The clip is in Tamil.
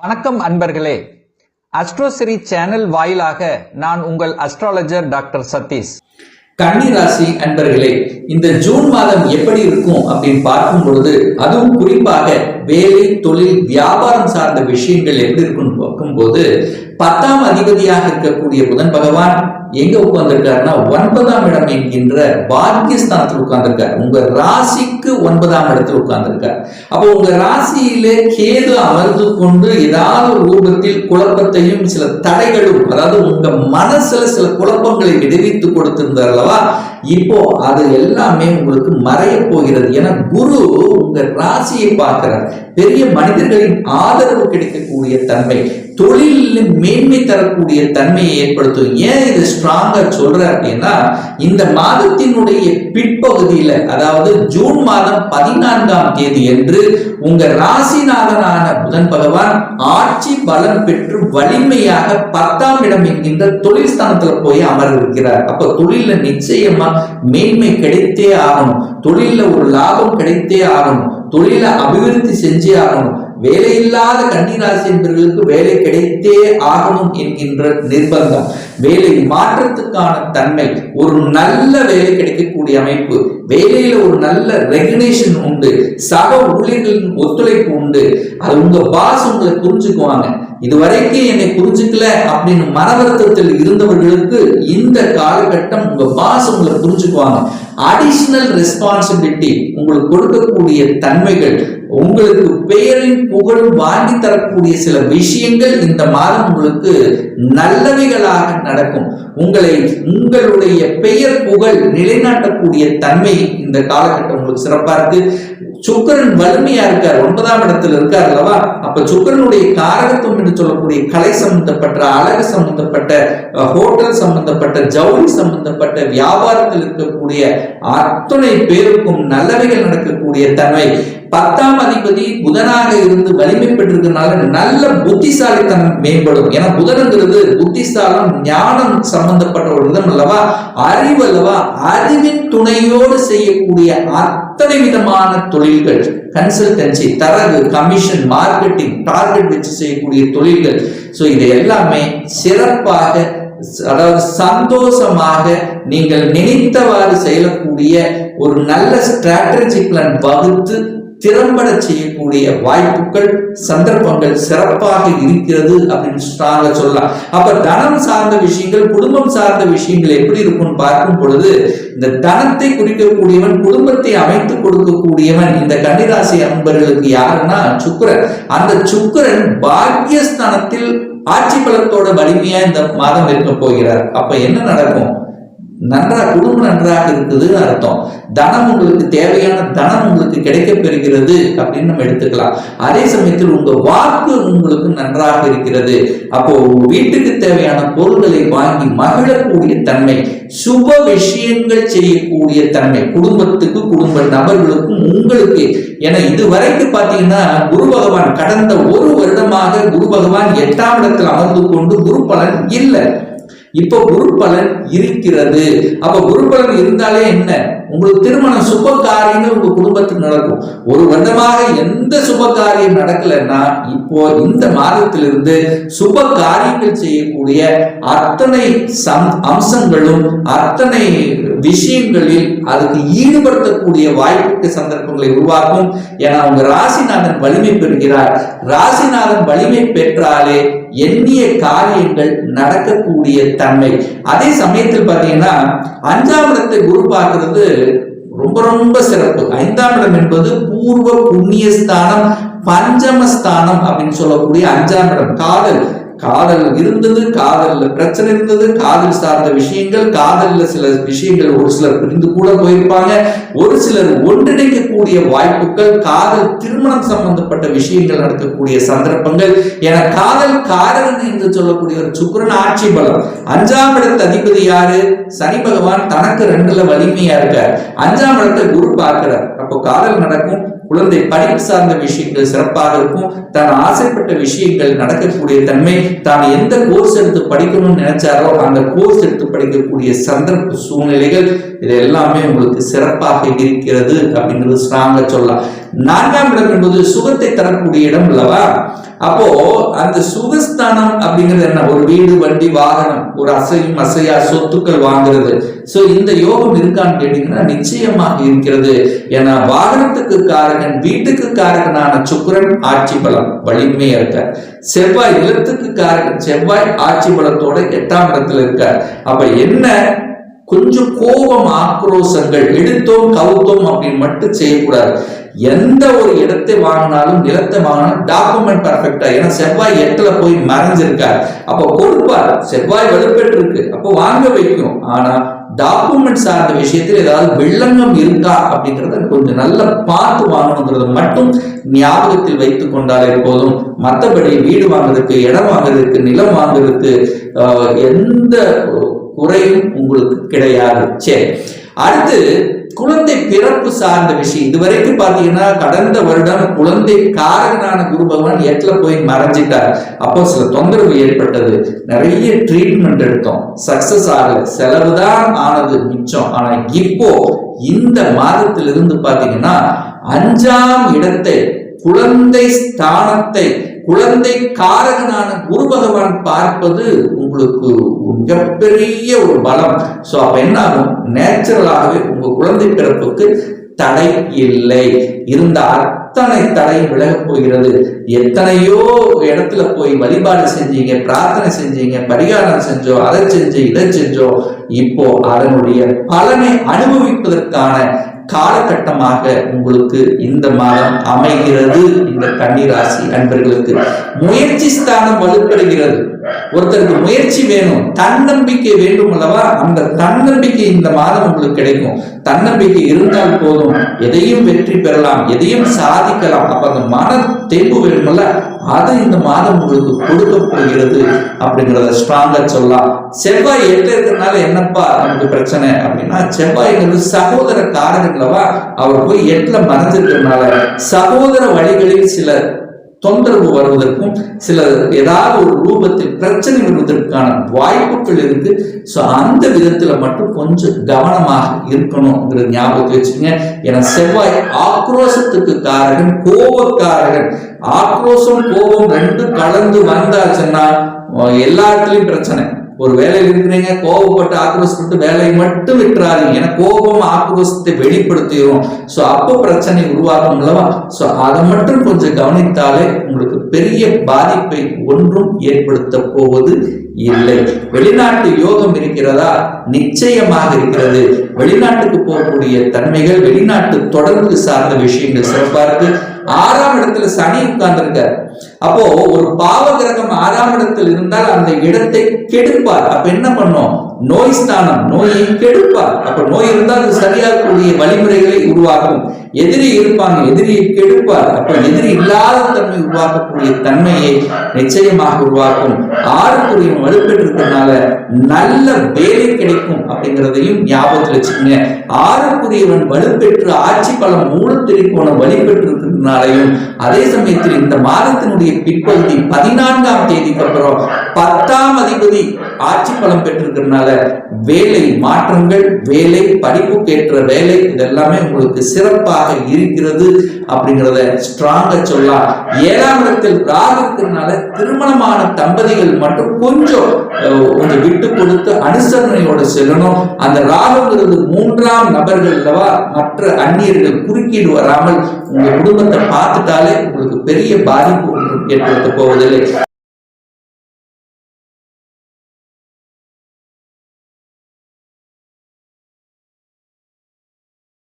வணக்கம் அன்பர்களே. அஸ்ட்ரோசிரி சேனல் வாயிலாக நான் உங்கள் அஸ்ட்ராலஜர் டாக்டர் சதீஷ். கன்னிராசி அன்பர்களே இந்த ஜூன் மாதம் எப்படி இருக்கும் அப்படின்னு பார்க்கும் பொழுது அதுவும் குறிப்பாக வேலை தொழில் வியாபாரம் சார்ந்த விஷயங்கள் எப்படி இருக்கும்னு பார்க்கும்போது பத்தாம் அதிபதியாக இருக்கக்கூடிய புதன் பகவான் எங்க உட்கார்ந்திருக்காருன்னா ஒன்பதாம் இடம் என்கின்ற பாக்கியஸ்தானத்தில் உட்கார்ந்திருக்கார். உங்க ராசிக்கு ஒன்பதாம் இடத்தில் உட்கார்ந்திருக்கார். அப்போ உங்க ராசியிலே கேது அமர்ந்து கொண்டு ஏதாவது ஒரு ரூபத்தில் குழப்பத்தையும் சில தடைகளும் அதாவது உங்க மனசுல சில குழப்பங்களை விடுவித்து கொடுத்திருந்தார் அல்லவா? இப்போ அது எல்லாமே உங்களுக்கு மறைய போகிறது. ஏன்னா குரு உங்க ராசியை பார்க்கிறார். பெரிய மனிதர்களின் ஆதரவு கிடைக்கக்கூடிய தன்மை. தொழிலில் மேன்மை தரக்கூடிய தன்மையை ஏற்படுத்தும். ஏன் இது ஸ்ட்ராங்கா சொல்ற அப்படின்னா இந்த மாதத்தினுடைய பிற்பகுதியில அதாவது ஜூன் மாதம் பதினான்காம் தேதி என்று உங்க ராசிநாதனான புதன் பகவான் ஆட்சி பலம் பெற்று வலிமையாக பத்தாம் இடம் என்கின்ற தொழில் ஸ்தானத்துல போய் அமர இருக்கிறார் அப்ப தொழில நிச்சயமா மேன்மை கிடைத்தே ஆகணும். தொழில ஒரு லாபம் கிடைத்தே ஆகணும். தொழில அபிவிருத்தி செஞ்சே ஆகணும். வேலையில்லாத கன்னிராசி என்பவர்களுக்கு வேலை கிடைத்தே ஆகணும் என்கின்ற நிர்பந்தம். வேலை மாற்றத்துக்கான தன்மை ஒரு நல்ல வேலை கிடைக்கக்கூடிய அமைப்பு வேலையில ஒரு நல்ல ரெகுலேஷன் உண்டு சக ஊழியர்களின் ஒத்துழைப்பு உண்டு. அது உங்க பாஸ் உங்களை புரிஞ்சுக்குவாங்க. இதுவரைக்கும் என்னை புரிஞ்சுக்கல அப்படின்னு மனவருத்தத்தில் இருந்தவர்களுக்கு இந்த காலகட்டம் உங்க பாஸ் உங்களை புரிஞ்சுக்குவாங்க. அடிஷனல் ரெஸ்பான்சிபிலிட்டி உங்களுக்கு கொடுக்கக்கூடிய தன்மைகள் உங்களுக்கு பெயரின் புகழும் வாங்கி தரக்கூடிய சில விஷயங்கள் இந்த மாதம் உங்களுக்கு நல்லவைகளாக நடக்கும். உங்களை உங்களுடைய பெயர் புகழ் நிலைநாட்டக்கூடிய தன்மை இந்த காலகட்டம் உங்களுக்கு சிறப்பா இருக்கு. சுக்கரன் வலிமையா இருக்கார் ஒன்பதாம் இடத்துல இருக்கார் அல்லவா? அப்ப சுக்கரனுடைய காரகத்துவம் என்று சொல்லக்கூடிய கலை சம்பந்தப்பட்ட அழகு சம்பந்தப்பட்ட ஹோட்டல் சம்பந்தப்பட்ட ஜவுளி சம்பந்தப்பட்ட வியாபாரத்தில் இருக்கக்கூடிய அத்தனை பேருக்கும் நல்லவைகள் நடக்கக்கூடிய தன்மை. பத்தாம் அதிபதி புதனாக இருந்து வலிமை பெற்றிருக்கிறதுனால நல்ல புத்திசாலித்தனம் மேம்படும். ஏன்னா புதனுங்கிறது புத்திசாலம் ஞானம் சம்பந்தப்பட்ட ஒரு விதம் அல்லவா? அறிவு அல்லவா? அறிவின் துணையோடு செய்யக்கூடிய அத்தனை விதமான தொழில்கள் கன்சல்டன்சி தரகு கமிஷன் மார்க்கெட்டிங் டார்கெட் வச்சு செய்யக்கூடிய தொழில்கள். ஸோ இது எல்லாமே சிறப்பாக அதாவது சந்தோஷமாக நீங்கள் நினைத்தவாறு செய்யக்கூடிய ஒரு நல்ல ஸ்ட்ராட்டஜி பிளான் வகுத்து திறம்பட செய்யக்கூடிய வாய்ப்புகள் சந்தர்ப்பங்கள் சிறப்பாக இருக்கிறது அப்படின்னு ஸ்ட்ராங்க சொல்லலாம். அப்ப தனம் சார்ந்த விஷயங்கள் குடும்பம் சார்ந்த விஷயங்கள் எப்படி இருக்கும்னு பார்க்கும் பொழுது இந்த தனத்தை குறிக்கக்கூடியவன் குடும்பத்தை அமைத்து கொடுக்கக்கூடியவன் இந்த கன்னிராசி அன்பர்களுக்கு யாருன்னா சுக்கரன். அந்த சுக்கரன் பாக்கியஸ்தானத்தில் ஆட்சி பலத்தோட வலிமையா இந்த மாதம் இருக்க போகிறார். அப்ப என்ன நடக்கும்? நன்றா குடும்பம் நன்றாக இருக்குதுன்னு அர்த்தம். தனம் உங்களுக்கு தேவையான தனம் உங்களுக்கு கிடைக்க பெறுகிறது அப்படின்னு நம்ம எடுத்துக்கலாம். அதே சமயத்தில் உங்க வாக்கு உங்களுக்கு நன்றாக இருக்கிறது. அப்போ வீட்டுக்கு தேவையான பொருள்களை வாங்கி மகிழக்கூடிய தன்மை சுப விஷயங்கள் செய்யக்கூடிய தன்மை குடும்பத்துக்கு குடும்ப நபர்களுக்கும் உங்களுக்கு. ஏன்னா இதுவரைக்கு பாத்தீங்கன்னா குரு பகவான் கடந்த ஒரு வருடமாக குரு பகவான் எட்டாம் இடத்தில் அமர்ந்து கொண்டு குரு பலன் இல்லை. இப்போ குரு பலன் இருக்கிறது. அப்ப குரு பலன் இருந்தாலே என்ன? உங்களுக்கு திருமணம் சுப காரியங்கள் உங்க குடும்பத்துக்கு நடக்கும். ஒரு வருடமாக எந்த சுப காரியம் நடக்கலைன்னா இப்போ இந்த மாதத்திலிருந்து சுப காரியங்கள் செய்யக்கூடிய அத்தனை சம் அம்சங்களும் அத்தனை விஷயங்களில் அதுக்கு ஈடுபடுத்தக்கூடிய வாய்ப்புக்கு சந்தர்ப்பங்களை உருவாக்கும். என அவங்க ராசிநாதன் வலிமை பெறுகிறார். ராசிநாதன் வலிமை பெற்றாலே எண்ணிய காரியங்கள் நடக்கக்கூடிய தன்மை. அதே சமயத்தில் பார்த்தீங்கன்னா அஞ்சாம் இடத்தை குரு பார்க்கறது ரொம்ப ரொம்ப சிறப்பு. ஐந்தாம் இடம் என்பது பூர்வ புண்ணியஸ்தானம் பஞ்சமஸ்தானம் அப்படின்னு சொல்லக்கூடிய அஞ்சாம் இடம். காதல். காதல் இருந்தது காதல்ல பிரச்சனை இருந்தது காதல் சார்ந்த விஷயங்கள் காதல்ல சில விஷயங்கள் ஒரு சிலர் பிரிந்து கூட போயிருப்பாங்க. ஒரு சிலர் ஒன்றிணைக்கக்கூடிய வாய்ப்புகள் காதல் திருமணம் சம்பந்தப்பட்ட விஷயங்கள் நடக்கக்கூடிய சந்தர்ப்பங்கள். என காதல் காரகன் என்று சொல்லக்கூடிய ஒரு சுக்கரன் ஆட்சி பலம். அஞ்சாம் இடத்து அதிபதி யாரு? சனி பகவான் தனக்கு ரெண்டுல வலிமையா இருக்கார். அஞ்சாம் இடத்தை குரு பார்க்கிறார். அப்போ காதல் நடக்கும் குழந்தை படிப்பு சார்ந்த விஷயங்கள் சிறப்பாக இருக்கும். தான் ஆசைப்பட்ட விஷயங்கள் நடக்கக்கூடிய தன்மை தான் எந்த கோர்ஸ் எடுத்து படிக்கணும்னு நினைச்சாரோ அந்த கோர்ஸ் எடுத்து படிக்கக்கூடிய சந்தர்ப்ப சூழ்நிலைகள் இது எல்லாமே உங்களுக்கு சிறப்பாக இருக்கிறது அப்படின்றது ஸ்ட்ராங்கா சொல்லலாம். நான்காம் இடம் என்பது சுகத்தை தரக்கூடிய இடம் அல்லவா? அப்போ அந்த சுகஸ்தானம் அப்படிங்கிறது என்ன? ஒரு வீடு வண்டி வாகனம் ஒரு அசையும் அசையா சொத்துக்கள் வாங்குறது. சோ இந்த யோகம் இருக்கான்னு கேட்டீங்கன்னா நிச்சயமாக இருக்கிறது. ஏன்னா வாகனத்துக்கு காரகன் வீட்டுக்கு காரகனான சுக்கரன் ஆட்சி பலம் வலிமையா இருக்க செவ்வாய் நிலத்துக்கு காரகன் செவ்வாய் ஆட்சி பலத்தோட எட்டாம் இடத்துல இருக்க அப்ப என்ன? கொஞ்சம் கோபம் ஆக்ரோசங்கள் எடுத்தோம் கவுத்தோம் அப்படின்னு மட்டும் செய்யக்கூடாது. எந்த ஒரு இடத்தை வாங்கினாலும் நிலத்தை வாங்கினாலும் டாக்குமெண்ட் பர்ஃபெக்டா ஏன்னா செவ்வாய் எட்டுல போய் மறைஞ்சிருக்கார். அப்போ கொடுப்பார் செவ்வாய் வலுப்பெற்று இருக்கு அப்போ வாங்க வைக்கும் ஆனா டாக்குமெண்ட் சார்ந்த விஷயத்தில் ஏதாவது வில்லங்கம் இருக்கா அப்படின்றத கொஞ்சம் நல்லா பார்த்து வாங்கணுங்கிறத மட்டும் ஞாபகத்தில் வைத்து கொண்டாலே போதும். மற்றபடி வீடு வாங்குறதுக்கு இடம் வாங்குறதுக்கு நிலம் வாங்குறதுக்கு எந்த குறையும் உங்களுக்கு கிடையாது. சரி. அடுத்து குழந்தை பிறப்பு சார்ந்த விஷயம். இதுவரைக்கும் பாத்தீங்கன்னா கடந்த வருடம் குழந்தை காரகனான குரு பகவான் எட்டுல போய் மறைஞ்சிட்டார். அப்போ சில தொந்தரவு ஏற்பட்டது. நிறைய ட்ரீட்மெண்ட் எடுத்தோம். சக்சஸ் ஆகல. செலவுதான் ஆனது மிச்சம். ஆனா இப்போ இந்த மாதத்திலிருந்து பாத்தீங்கன்னா அஞ்சாம் இடத்தை குழந்தை ஸ்தானத்தை குழந்தை காரகனான குரு பகவான் பார்ப்பது உங்களுக்கு மிகப்பெரிய ஒரு பலம். சோ அப்ப என்ன ஆகும் நேச்சுரலாகவே உங்க குழந்தை பிறப்புக்கு தடை இல்லை. இருந்த அத்தனை தடை விலகப் போகிறது. எத்தனையோ இடத்துல போய் வழிபாடு செஞ்சீங்க பிரார்த்தனை செஞ்சீங்க பரிகாரம் செஞ்சோம் அதை செஞ்சு இதை செஞ்சோம் இப்போ அதனுடைய பலனை அனுபவிப்பதற்கான காலகட்டமாக உங்களுக்கு இந்த மாதம் அமைகிறது இந்த கன்னிராசி அன்பர்களுக்கு. முயற்சி ஸ்தானம் வலுப்பெறுகிறது ஒருத்தருக்கு முயற்சி வேணும் தன்னம்பிக்கை வேண்டும் அல்லவா? அந்த தன்னம்பிக்கை இந்த மாதம் உங்களுக்கு கிடைக்கும். தன்னம்பிக்கை இருந்தால் போதும். எதையும் வெற்றி பெறலாம் எதையும் சாதிக்கலாம். அப்ப அந்த மன தெம்பு வேணும்ல? அதை இந்த மாதம் உங்களுக்கு கொடுக்க போகிறது அப்படிங்கிறத ஸ்ட்ராங்கா சொல்லலாம். செவ்வாய் எட்டு இருக்கிறதுனால என்னப்பா நமக்கு பிரச்சனை அப்படின்னா செவ்வாய்ங்கிறது சகோதர காரகங்களவா அவர் போய் எட்டுல மறைஞ்சிருக்கிறதுனால சகோதர வழிகளில் சில தொந்தரவு வருவதற்கும் சில ஏதாவது ஒரு ரூபத்தில் பிரச்சனை வருவதற்கான வாய்ப்புகள் இருக்கு ஸோ அந்த விதத்துல மட்டும் கொஞ்சம் கவனமாக இருக்கணும்ங்கிற ஞாபகத்தை வச்சுக்கோங்க. ஏன்னா செவ்வாய் ஆக்ரோஷத்துக்கு காரகன் கோபக்காரகன். ஆக்ரோஷம் கோபம் ரெண்டும் கலந்து வந்தாச்சுன்னா எல்லா இடத்துலையும் பிரச்சனை. ஒரு வேலையில் இருக்கிறீங்க கோபப்பட்டு ஆக்ரோஷப்பட்டு வேலையை மட்டும் விட்டுறாதீங்க. ஏன்னா கோபம் ஆக்ரோஷத்தை வெளிப்படுத்திடும் ஸோ அப்போ பிரச்சனை உருவாகும் அல்லவா? ஸோ அதை மட்டும் கொஞ்சம் கவனித்தாலே உங்களுக்கு பெரிய பாதிப்பை ஒன்றும் ஏற்படுத்த போவது இல்லை. வெளிநாட்டு யோகம் இருக்கிறதா? நிச்சயமாக இருக்கிறது. வெளிநாட்டுக்கு போகக்கூடிய தன்மைகள் வெளிநாட்டு தொடர்பு சார்ந்த விஷயங்கள் சிறப்பாக இருக்கு. ஆறாம் இடத்துல சனி உட்கார்ந்திருக்கார். அப்போ ஒரு பாவ கிரகம் ஆறாம் இடத்தில் இருந்தால் அந்த இடத்தை கெடுப்பார். அப்ப என்ன பண்ணும்? நோய் ஸ்தானம் நோயை கெடுப்பார். அப்ப நோய் இருந்தால் அது சரியாகக்கூடிய வழிமுறைகளை உருவாக்கும். எதிரி இருப்பாங்க எதிரியை கெடுப்பார். அப்ப எதிரி இல்லாத தன்மை உருவாக்கக்கூடிய தன்மையை நிச்சயமாக உருவாக்கும். ஆறுக்குரிய வலுப்பெற்றிருக்கிறதுனால நல்ல வேலை கிடைக்கும் அப்படிங்கிறதையும் ஞாபகத்தில் வச்சுக்கோங்க. ஆறுக்குரியவன் வலுப்பெற்று ஆட்சி பலம் மூலத்திரிக்கோணம் நாளையும் அதே சமயத்தில் இந்த மாதத்தினுடைய பிற்பகுதி பதினான்காம் தேதிக்கு அப்புறம் பத்தாம் அதிபதி ஆட்சி பலம் பெற்றிருக்கிறதுனால வேலை மாற்றங்கள் வேலை படிப்புக்கேற்ற வேலை இதெல்லாமே உங்களுக்கு சிறப்பாக இருக்கிறது அப்படிங்கிறத ஸ்ட்ராங்கா சொல்லலாம் ஏழாம் இடத்தில் ராகு இருக்கிறதுனால திருமணமான தம்பதிகள் மட்டும் கொஞ்சம் அஹ், கொஞ்சம் விட்டு கொடுத்து அனுசரணையோட செல்லணும். அந்த ராகுங்கிறது மூன்றாம் நபர்கள் அல்லவா மற்ற அந்நியர்கள் குறுக்கீடு வராமல் உங்க குடும்பத்தை பார்த்துட்டாலே உங்களுக்கு பெரிய பாதிப்பு ஏற்படுத்த போவதில்லை.